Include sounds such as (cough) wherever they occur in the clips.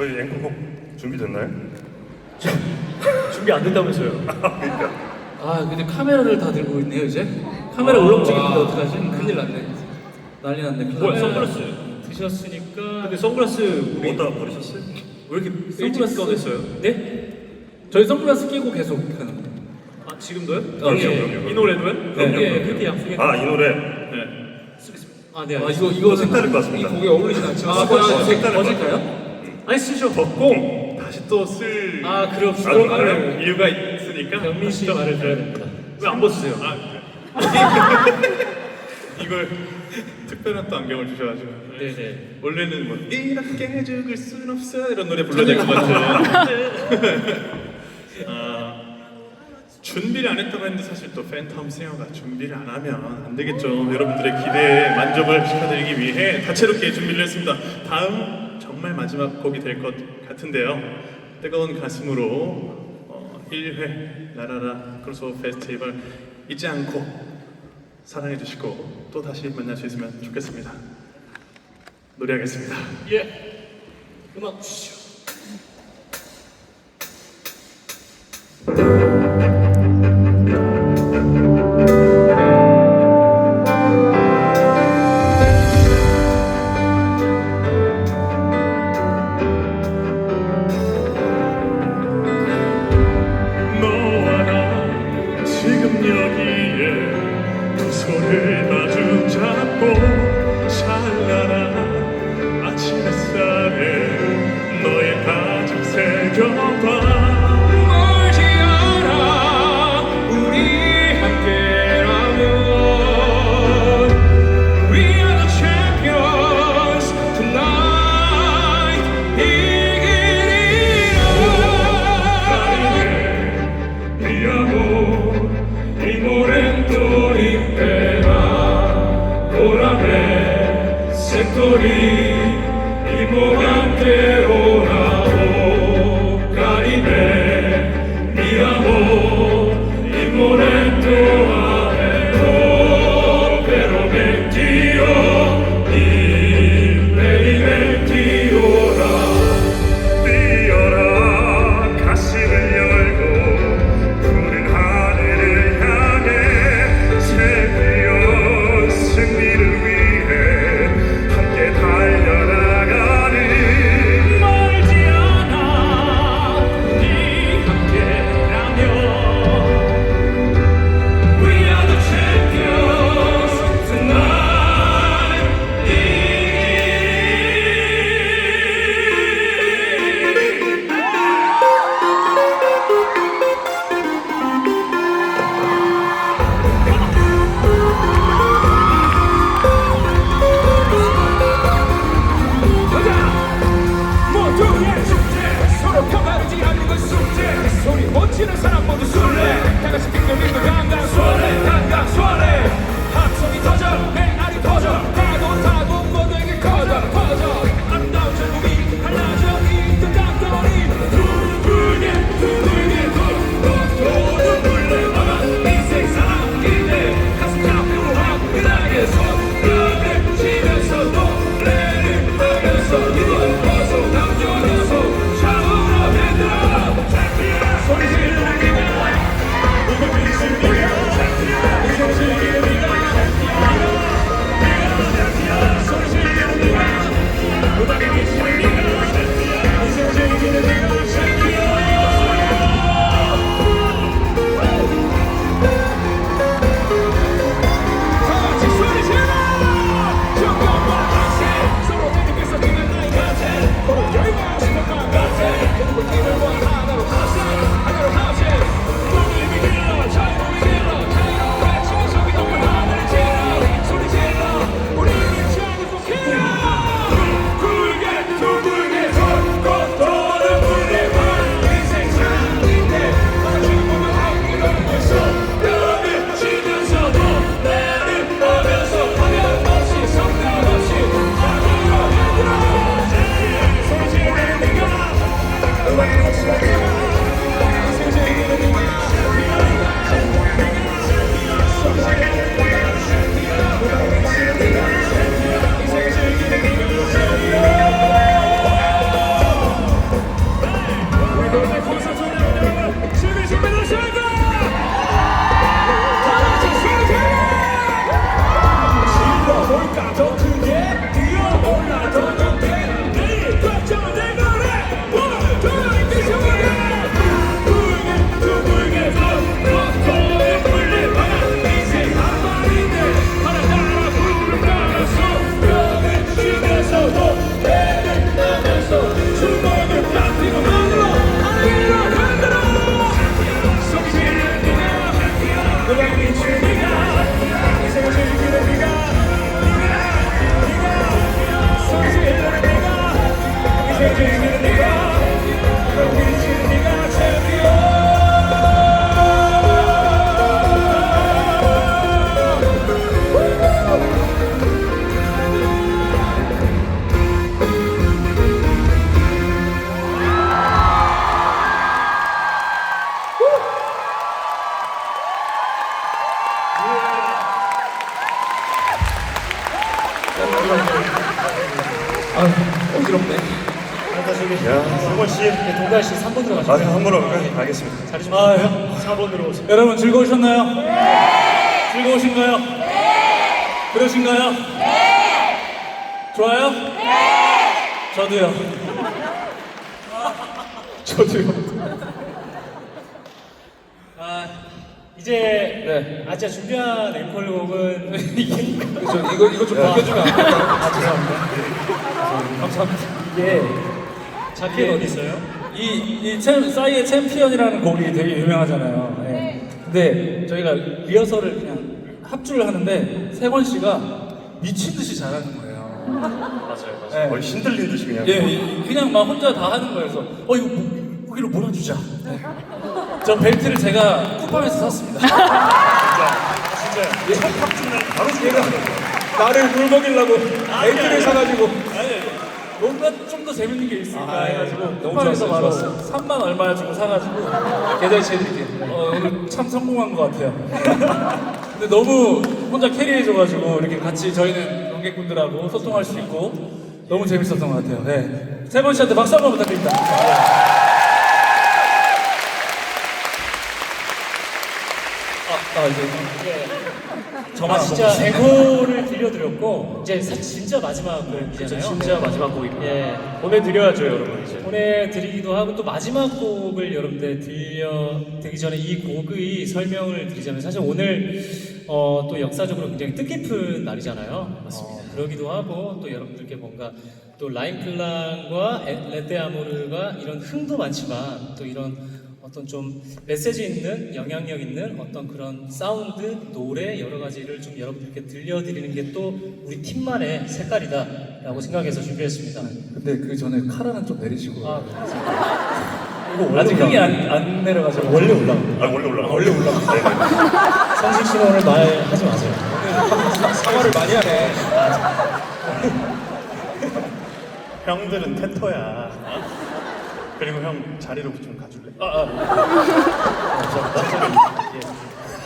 저희 앵커곡 준비됐나요? (laughs) 준비 안 된다면서요? (laughs) 아 근데 카메라를 다 들고 있네요 이제 카메라 울렁증인데 어떡하지? 큰일 났네 난리 났네 뭐야. 선글라스 드셨으니까 근데 선글라스 우리 어디다 버리셨어요? 왜 이렇게 선글라스 선글라스 꺼냈어요? 네? 저희 선글라스 끼고 계속 하는 거예요 아 지금도요? 그럼요, 그럼요. 이 노래도요? 네, 그렇게 약속해 아 이 노래 네. 아 네 아, 이거 이거 색다를 것 같습니다. 이 곡에 어울리진 않지만 아, 아, 그거 어, 색다를 것 어질까요? 아니 쓰죠 덕공 다시 또 쓸 아 그럽시다 아주 그래요? 이유가 있으니까 병민 씨 말을 들어야 됩니다. 왜안 벗으세요? 아, (laughs) 이걸 특별한 또 안경을 주셔가지고. 네네. 원래는 뭐 이렇게 죽을 순 없어 이런 노래 불러야 될 것 같은 (laughs) 아, 준비를 안 했다고 했는데 사실 또 팬텀 세어가 준비를 안 하면 안 되겠죠. 여러분들의 기대에 만족을 시켜드리기 위해 다채롭게 준비를 했습니다. 다음 정말 마지막 곡이 될 것 같은데요. 뜨거운 가슴으로 어, 1회 나라라 크로스오버 페스티벌 잊지 않고 사랑해 주시고 또 다시 만날 수 있으면 좋겠습니다. 노래하겠습니다. 예. 음악 주시죠 씨. 동달 씨 3번으로 아, 가시죠. 한 번으로 가겠습니다. 자리 좀 아, 주세요. 4번으로 오세요. 여러분 즐거우셨나요? 네. 즐거우신가요? 네. 그러신가요? 네. 좋아요? 네. 저도요. (laughs) 저도요. 아, 이제 네. 아자 준비한 앵콜곡은 (laughs) 저 이거 이거 좀 바꿔주면 안 될까요? 아 죄송합니다. 감사합니다. 이게 자켓 예. 어디 있어요? 이이 싸이의 챔피언이라는 곡이 되게 유명하잖아요. 예. 근데 저희가 리허설을 그냥 합주를 하는데 세권 씨가 미친 듯이 잘하는 거예요. 맞아요, 예. 거의 신들린 듯이 그냥. 예, 이- 그냥 막 혼자 다 하는 거여서 어 이거 뭐, 거기로 몰아주자. 네. 저 벨트를 제가 쿠팡에서 샀습니다. 진짜 첫 합주는 바로 얘가 나를 물 먹이려고 벨트를 사가지고 뭔가 좀 더 재밌는 게 있을까 해가지고 너무 쿠팡에서 바로 좋았어요, 3만 얼마 주고 사가지고 계좌이체 해드릴게요. 어, 오늘 참 성공한 것 같아요. (laughs) 근데 너무 혼자 캐리해줘가지고 이렇게 같이 저희는 관객분들하고 소통할 수 있고 너무 재밌었던 것 같아요. 네. 세번 씨한테 박수 한 번 부탁드립니다. 아, 아 이제 아 진짜 앵콜을 들려드렸고 이제 진짜 마지막 곡이잖아요. 진짜 마지막 곡입니다. 예. 보내드려야죠, 여러분 이제. 보내드리기도 하고 또 마지막 곡을 여러분들 들려드리기 전에 이 곡의 설명을 드리자면 사실 오늘 어, 또 역사적으로 굉장히 뜻깊은 날이잖아요. 맞습니다. 그러기도 하고 또 여러분들께 뭔가 또 라인클랑과 에- 레떼아모르가 이런 흥도 많지만 또 이런 어떤 좀 메시지 있는 영향력 있는 어떤 그런 사운드, 노래 여러 가지를 좀 여러분들께 들려드리는 게 또 우리 팀만의 색깔이다라고 생각해서 준비했습니다. 근데 그 전에 카라는 좀 내리시고. 아, 이거 원래 아직 흥이 안, 안 내려가서 원래 올라. 아, 원래 올라. 원래 올라. 성식 씨는 오늘 말 하지 마세요. 사과를 많이 하네. 형들은 테토야. 어? 그리고 형 자리로 좀 가줄래? 아,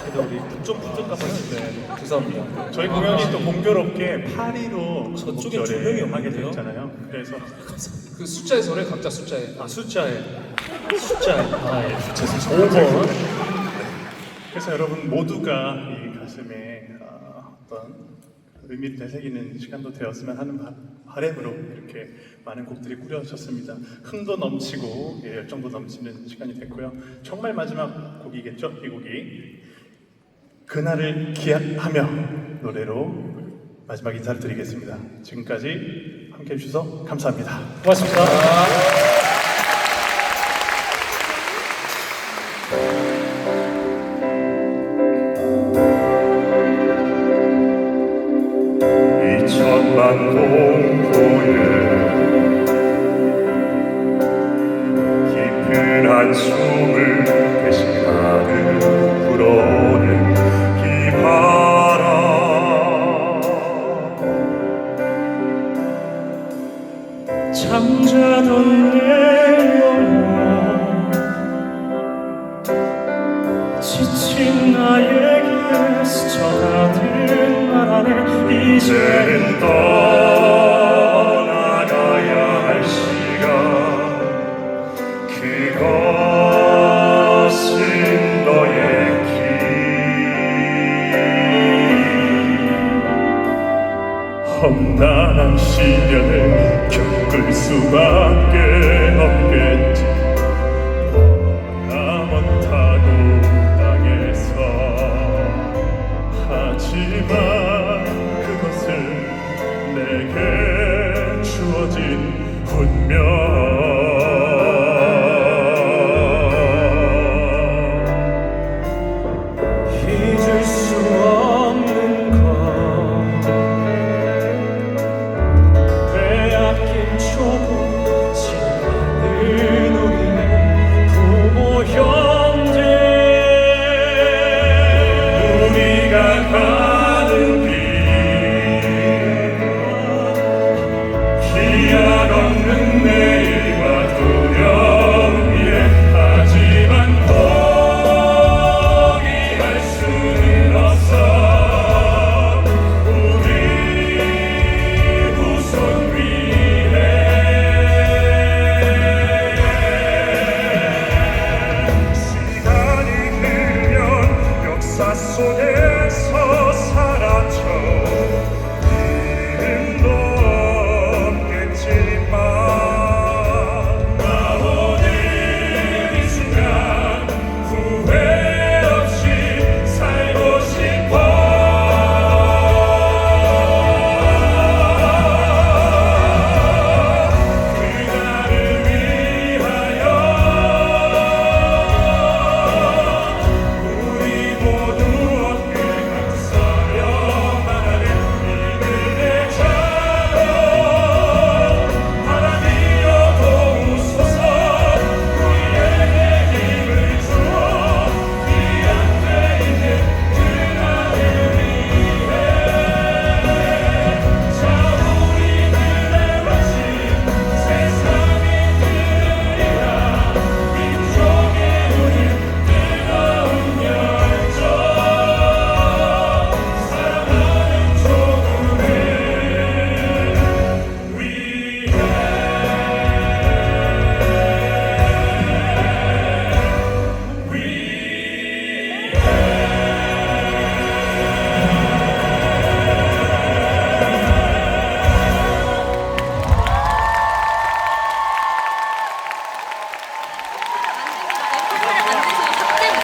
그래도 우리 좀 붙을까 봐요. 네. 죄송합니다. 저희 공연이 또 공교롭게 파리로 저쪽에 곡절을 조명이 하게 없는데요? 됐잖아요. 그래서 그 숫자에 서래 각자 숫자에. 아 숫자에 숫자에 아 예. 죄송해요. 5번. 그래서 여러분 모두가 이 가슴에 어, 어떤 의미를 되새기는 시간도 되었으면 하는 바, 바람으로 이렇게 많은 곡들이 꾸려졌습니다. 흥도 넘치고 예, 열정도 넘치는 시간이 됐고요. 정말 마지막 곡이겠죠? 이 곡이 그날을 기약하며 노래로 마지막 인사를 드리겠습니다. 지금까지 함께해 주셔서 감사합니다. 고맙습니다. 험난한 시련을 겪을 수밖에 없겠지